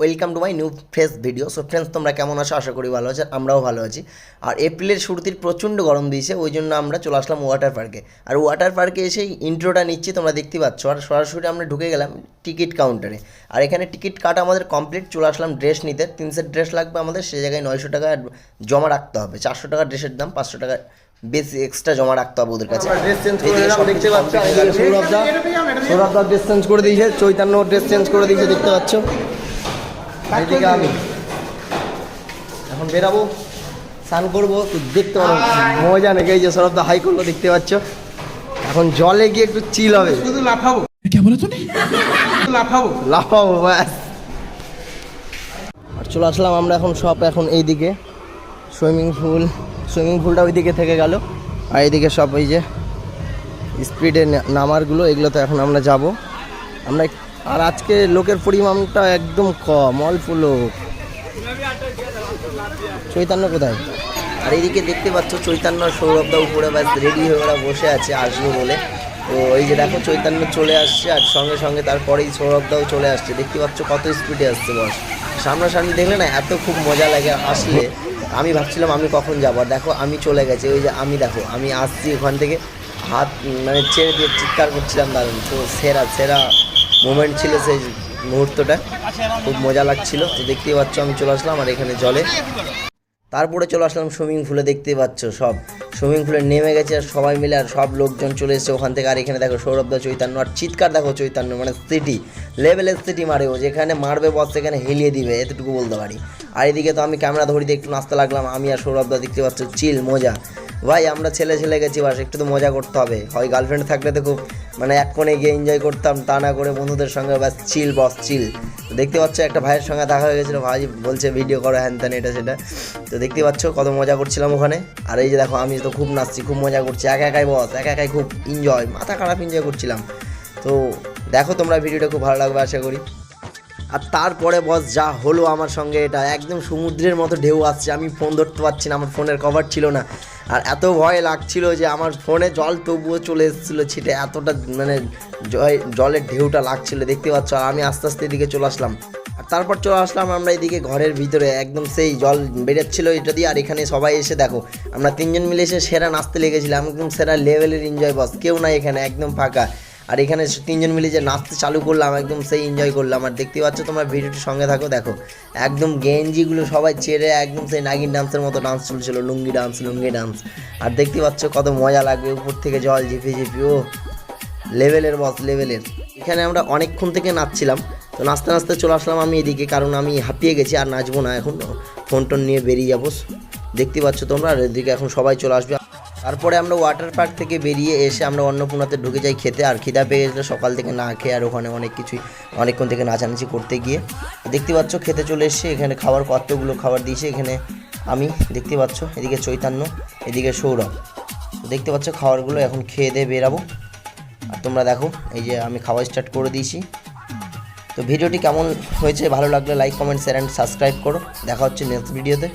Welcome to my new fresh video so friends তোমরা কেমন আছো? আশা করি ভালো আছো আমরাও ভালো আছি। আর এপ্রিলের শুরুতে প্রচণ্ড গরম দিয়েছে ওই জন্য আমরা চলে আসলাম ওয়াটার পার্কে আর ওয়াটার পার্কে এসে ইন্ট্রোটা নিচ্ছি তোমরা দেখতে পাচ্ছ। আর সরাসরি আমরা ঢুকে গেলাম টিকিট কাউন্টারে আর এখানে টিকিট কাটা আমাদের কমপ্লিট চলে আসলাম ড্রেস নিতে। তিন সেট ড্রেস লাগবে আমাদের সেই জায়গায় নয়শো টাকা জমা রাখতে হবে। চারশো টাকা ড্রেসের দাম পাঁচশো টাকা বেশি এক্সট্রা জমা রাখতে হবে ওদের কাছে। ড্রেস চেঞ্জ করে দেখতে পাচ্ছ সৌরভদা সৌরভদা ড্রেস চেঞ্জ করে দিয়েছে চৈতন্য ড্রেস চেঞ্জ করে দিয়েছে দেখতে পাচ্ছ। এইদিকে আমি। এখন বেরাবো স্নান করব তো দেখতে পারো। মজা নাকি এই যে সরব দা হাই করল দেখতে পাচ্ছ? এখন জলে গিয়ে একটু চিল হবে। শুধু লাফাবো। কে বলে তুমি লাফাবো। লাফাবো ব্যাস। আর চলে আসলাম আমরা এখন সব এখন এই দিকে সুইমিং পুল সুইমিং পুলটা ওইদিকে থেকে গেল। আর এইদিকে সব ওই যে স্পিডে নামারগুলো এগুলো তো এখন আমরা যাব। আমরা আর আজকে লোকের পরিমাণটা একদম কম, অল্প লোক। চৈতন্য কোথায়? আর এইদিকে দেখতে পাচ্ছ চৈতন্য সৌরভদা উপরে ব্যাস রেডি হয়ে ওরা বসে আছে, আসবে বলে। তো এই যে দেখো চৈতন্য চলে আসছে আর সঙ্গে সঙ্গে তারপরেই সৌরভদাও চলে আসছে। দেখতে পাচ্ছ কত স্পিডে আসছে বস। সামনাসামনি দেখলে না এত খুব মজা লাগে আসলে। আমি ভাবছিলাম আমি কখন যাব? দেখো আমি চলে গেছি ওই যে আমি দেখো, আমি আসছি ওখান থেকে। হাত মানে ছেড়ে দিয়ে চিৎকার করছিলাম দারুণ। তো সেরা সেরা মোমেন্ট ছিল সেই মুহূর্তটা। খুব মজা লাগছিল। তো দেখতেই পাচ্ছ, আমি চলে আসলাম আর এখানে জলে। তারপরে চলে আসলাম সুইমিং পুলে দেখতে পাচ্ছ সব। সুইমিং পুলে নেমে গেছে আর সবাই মিলে আর সব লোকজন চলে এসেছে ওখান থেকে। আর এখানে দেখো সৌরভ দা, চৈতন্য আর চিৎকার দেখো চৈতন্য মানে সিটি লেভেলের সিটি মারে ও, যেখানে মারবে বস সেখানে হেলিয়ে দিবে, এতটুকু বলতে পারি। আর এদিকে তো আমি ক্যামেরা ধরিতে একটু নাচতে লাগলাম, আমি আর সৌরভদা দেখতে পাচ্ছ চিল মজা। ভাই, আমরা ছেলে ছেলে গেছি, বাস, একটু তো মজা করতে হবে। হয় গার্লফ্রেন্ড থাকলে তো খুব মানে এক কোণে গিয়ে এনজয় করতাম, তা না করে বন্ধুদের সঙ্গে ব্যাস চিল বস চিল দেখতে পাচ্ছ, একটা ভাইয়ের সঙ্গে দেখা হয়ে গেছিল, ভাই বলছে ভিডিও করো, হ্যান ত্যান, এটা, সেটা। তো দেখতে পাচ্ছ, কত মজা করছিলাম ওখানে। আর এই যে দেখো, আমি তো খুব নাচছি, খুব মজা করছি, একা একাই বস একা একাই খুব এনজয় মাথা খারাপ এনজয় করছিলাম। তো দেখো তোমরা ভিডিওটা খুব ভালো লাগবে, আশা করি। আর তারপরে বস যা হলো আমার সঙ্গে, এটা একদম সমুদ্রের মতো ঢেউ আসছে। আমি ফোন ধরতে পারছি না, আমার ফোনের কভার ছিল না। আর এত ভয় লাগছিল যে, আমার ফোনে জল তবুও চলে এসেছিল ছিটে, এতটা মানে জলের ঢেউটা লাগছিল, দেখতে পাচ্ছ? আর আমি আস্তে আস্তে এদিকে চলে আসলাম। আর তারপর চলে আসলাম আমরা এদিকে ঘরের ভিতরে, একদম সেই জল বেরোচ্ছিল এটা দিয়ে। আর এখানে সবাই এসে দেখো, আমরা তিনজন মিলে এসে সেরা নাচতে লেগেছিলাম, একদম সেরা লেভেলের এনজয় বস কেউ নাই এখানে, একদম ফাঁকা। আর এখানে তিনজন মিলে যে নাচতে চালু করলাম, একদম সেই এনজয় করলাম। আর দেখতে পাচ্ছ তোমরা ভিডিওটির সঙ্গে থাকো, দেখো, একদম গেঞ্জিগুলো সবাই ছেড়ে একদম সেই নাগিন ডান্সের মতো ডান্স চলছিল, লুঙ্গি ডান্স লুঙ্গি ডান্স আর দেখতে পাচ্ছ কত মজা লাগবে, উপর থেকে জল ঝিপি ঝিপি, ও লেভেলের বস লেভেলের এখানে আমরা অনেকক্ষণ থেকে নাচছিলাম, তো নাচতে নাচতে চলে আসলাম আমি এদিকে, কারণ আমি হাঁপিয়ে গেছি আর নাচবো না, এখন ফোন টোন নিয়ে বেরিয়ে যাব। দেখতে পাচ্ছ তোমরা আর এদিকে এখন সবাই চলে আসবে। তারপরে আমরা ওয়াটার পার্ক থেকে বেরিয়ে এসে আমরা অন্নপূর্ণাতে ঢুকে যাই খেতে, আর খিদা পেয়ে গেছিল সকাল থেকে না খেয়ে আর ওখানে অনেক কিছুই, অনেকক্ষণ থেকে নাচানাচি করতে গিয়ে। দেখতে পাচ্ছ খেতে চলে এসে এখানে খাবার কতগুলো খাবার দিয়েছে এখানে আমি, দেখতে পাচ্ছ এদিকে চৈতন্য, এদিকে সৌরভ। দেখতে পাচ্ছ খাবারগুলো এখন খেয়ে দিয়ে বেরাবো। আর তোমরা দেখো, এই যে আমি খাওয়া স্টার্ট করে দিয়েছি। তো ভিডিওটি কেমন হয়েছে, ভালো লাগলে like comment share and subscribe করো। দেখা হচ্ছে নেক্সট ভিডিওতে